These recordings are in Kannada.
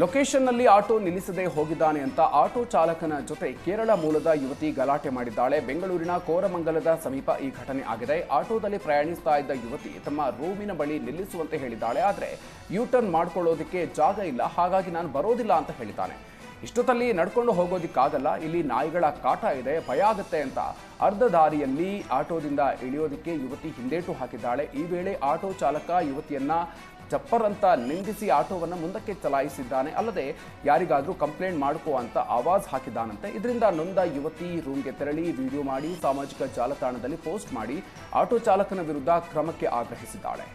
ಲೊಕೇಶನ್ನಲ್ಲಿ ಆಟೋ ನಿಲ್ಲಿಸದೆ ಹೋಗಿದ್ದಾನೆ ಅಂತ ಆಟೋ ಚಾಲಕನ ಜೊತೆ ಕೇರಳ ಮೂಲದ ಯುವತಿ ಗಲಾಟೆ ಮಾಡಿದ್ದಾಳೆ. ಬೆಂಗಳೂರಿನ ಕೋರಮಂಗಲದ ಸಮೀಪ ಈ ಘಟನೆ ಆಗಿದೆ. ಆಟೋದಲ್ಲಿ ಪ್ರಯಾಣಿಸ್ತಾ ಇದ್ದ ಯುವತಿ ತಮ್ಮ ರೂಮಿನ ಬಳಿ ನಿಲ್ಲಿಸುವಂತೆ ಹೇಳಿದ್ದಾಳೆ. ಆದರೆ ಯೂ ಟರ್ನ್ ಮಾಡ್ಕೊಳ್ಳೋದಕ್ಕೆ ಜಾಗ ಇಲ್ಲ. ಹಾಗಾಗಿ ನಾನು ಬರೋದಿಲ್ಲ ಅಂತ ಹೇಳಿದ್ದಾನೆ. ಇಷ್ಟೊತ್ತಲ್ಲಿ ನಡ್ಕೊಂಡು ಹೋಗೋದಿಕ್ಕಾಗಲ್ಲ, ಇಲ್ಲಿ ನಾಯಿಗಳ ಕಾಟ ಇದೆ, ಭಯ ಆಗುತ್ತೆ ಅಂತ ಅರ್ಧ ದಾರಿಯಲ್ಲಿ ಆಟೋದಿಂದ ಇಳಿಯೋದಕ್ಕೆ ಯುವತಿ ಹಿಂದೇಟು ಹಾಕಿದ್ದಾಳೆ. ಈ ವೇಳೆ ಆಟೋ ಚಾಲಕ ಯುವತಿಯನ್ನ ಚಪ್ಪರ್ ಅಂತ ನಿಂದಿಸಿ ಆಟೋವನ್ನು ಮುಂದಕ್ಕೆ ಚಲಾಯಿಸಿದ್ದಾನೆ. ಅಲ್ಲದೆ ಯಾರಿಗಾದರೂ ಕಂಪ್ಲೇಂಟ್ ಮಾಡ್ಕೋ ಅಂತ ಆವಾಜ್ ಹಾಕಿದ್ದಾನಂತೆ. ಇದರಿಂದ ನೊಂದ ಯುವತಿ ರೂಮ್ಗೆ ತೆರಳಿ ವಿಡಿಯೋ ಮಾಡಿ, ಸಾಮಾಜಿಕ ಜಾಲತಾಣದಲ್ಲಿ ಪೋಸ್ಟ್ ಮಾಡಿ, ಆಟೋ ಚಾಲಕನ ವಿರುದ್ಧ ಕ್ರಮಕ್ಕೆ ಆಗ್ರಹಿಸಿದ್ದಾಳೆ.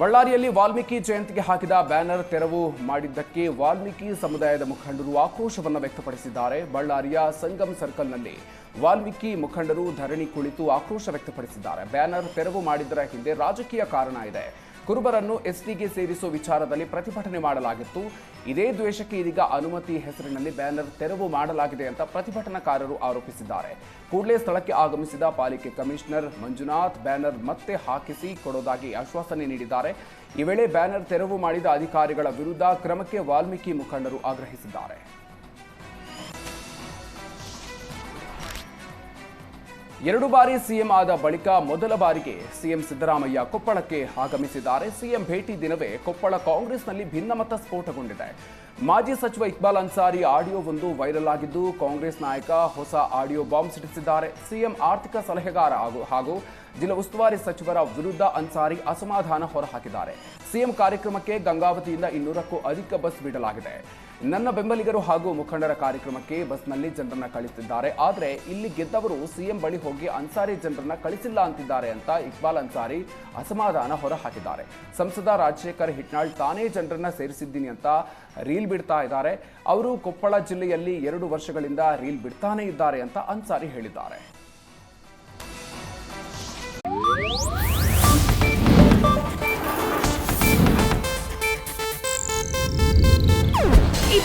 ಬಳ್ಳಾರಿಯಲ್ಲಿ ವಾಲ್ಮೀಕಿ ಜಯಂತಿಗೆ ಹಾಕಿದ ಬ್ಯಾನರ್ ತೆರವು ಮಾಡಿದ್ದಕ್ಕೆ ವಾಲ್ಮೀಕಿ ಸಮುದಾಯದ ಮುಖಂಡರು ಆಕ್ರೋಶವನ್ನು ವ್ಯಕ್ತಪಡಿಸಿದ್ದಾರೆ. ಬಳ್ಳಾರಿಯ ಸಂಗಮ್ ಸರ್ಕಲ್ನಲ್ಲಿ ವಾಲ್ಮೀಕಿ ಮುಖಂಡರು ಧರಣಿ ಕುಳಿತು ಆಕ್ರೋಶ ವ್ಯಕ್ತಪಡಿಸಿದ್ದಾರೆ. ಬ್ಯಾನರ್ ತೆರವು ಮಾಡಿದ್ದರ ಹಿಂದೆ ರಾಜಕೀಯ ಕಾರಣ ಇದೆ. ಕುರುಬರನ್ನು ಎಸ್ಟಿಗೆ ಸೇರಿಸುವ ವಿಚಾರದಲ್ಲಿ ಪ್ರತಿಭಟನೆ ಮಾಡಲಾಗಿತ್ತು. ಇದೇ ದ್ವೇಷಕ್ಕೆ ಇದೀಗ ಅನುಮತಿ ಹೆಸರಿನಲ್ಲಿ ಬ್ಯಾನರ್ ತೆರವು ಮಾಡಲಾಗಿದೆ ಅಂತ ಪ್ರತಿಭಟನಾಕಾರರು ಆರೋಪಿಸಿದ್ದಾರೆ. ಕೂಡಲೇ ಸ್ಥಳಕ್ಕೆ ಆಗಮಿಸಿದ ಪಾಲಿಕೆ ಕಮಿಷನರ್ ಮಂಜುನಾಥ್ ಬ್ಯಾನರ್ ಮತ್ತೆ ಹಾಕಿಸಿ ಕೊಡೋದಾಗಿ ಆಶ್ವಾಸನೆ ನೀಡಿದ್ದಾರೆ. ಈ ವೇಳೆ ಬ್ಯಾನರ್ ತೆರವು ಮಾಡಿದ ಅಧಿಕಾರಿಗಳ ವಿರುದ್ಧ ಕ್ರಮಕ್ಕೆ ವಾಲ್ಮೀಕಿ ಮುಖಂಡರು ಆಗ್ರಹಿಸಿದ್ದಾರೆ. ಎರಡು ಬಾರಿ ಸಿಎಂ ಆದ ಬಳಿಕ ಮೊದಲ ಬಾರಿಗೆ ಸಿಎಂ ಸಿದ್ದರಾಮಯ್ಯ ಕೊಪ್ಪಳಕ್ಕೆ ಆಗಮಿಸಿದ್ದಾರೆ. ಸಿಎಂ ಭೇಟಿ ದಿನವೇ ಕೊಪ್ಪಳ ಕಾಂಗ್ರೆಸ್ನಲ್ಲಿ ಭಿನ್ನಮತ ಸ್ಫೋಟಗೊಂಡಿದೆ. ಮಾಜಿ ಸಚಿವ ಇಕ್ಬಾಲ್ ಅನ್ಸಾರಿ ಆಡಿಯೋ ಒಂದು ವೈರಲ್ ಆಗಿದ್ದು, ಕಾಂಗ್ರೆಸ್ ನಾಯಕ ಹೊಸ ಆಡಿಯೋ ಬಾಂಬ್ ಸಿಡಿಸಿದ್ದಾರೆ. ಸಿಎಂ ಆರ್ಥಿಕ ಸಲಹೆಗಾರ ಹಾಗೂ ಜಿಲ್ಲಾ ಉಸ್ತುವಾರಿ ಸಚಿವರ ವಿರುದ್ಧ ಅನ್ಸಾರಿ ಅಸಮಾಧಾನ ಹೊರಹಾಕಿದ್ದಾರೆ. ಸಿಎಂ ಕಾರ್ಯಕ್ರಮಕ್ಕೆ ಗಂಗಾವತಿಯಿಂದ ಇನ್ನೂರಕ್ಕೂ ಅಧಿಕ ಬಸ್ ಬಿಡಲಾಗಿದೆ. ನನ್ನ ಬೆಂಬಲಿಗರು ಹಾಗೂ ಮುಖಂಡರ ಕಾರ್ಯಕ್ರಮಕ್ಕೆ ಬಸ್ನಲ್ಲಿ ಜನರನ್ನ ಕಳಿಸಿದ್ದಾರೆ ಆದರೆ ಇಲ್ಲಿ ಗೆದ್ದವರು ಸಿಎಂ ಬಳಿ ಹೋಗಿ ಅನ್ಸಾರಿ ಜನರನ್ನ ಕಳಿಸಿಲ್ಲ ಅಂತಿದ್ದಾರೆ ಅಂತ ಇಕ್ಬಾಲ್ ಅನ್ಸಾರಿ ಅಸಮಾಧಾನ ಹೊರಹಾಕಿದ್ದಾರೆ. ಸಂಸದ ರಾಜಶೇಖರ್ ಹಿಟ್ನಾಳ್ ತಾನೇ ಜನರನ್ನ ಸೇರಿಸಿದ್ದೀನಿ ಅಂತ ರೀಲ್ ಬಿಡ್ತಾ ಇದ್ದಾರೆ. ಅವರು ಕೊಪ್ಪಳ ಜಿಲ್ಲೆಯಲ್ಲಿ ಎರಡು ವರ್ಷಗಳಿಂದ ರೀಲ್ ಬಿಡ್ತಾನೇ ಇದ್ದಾರೆ ಅಂತ ಅನ್ಸಾರಿ ಹೇಳಿದ್ದಾರೆ.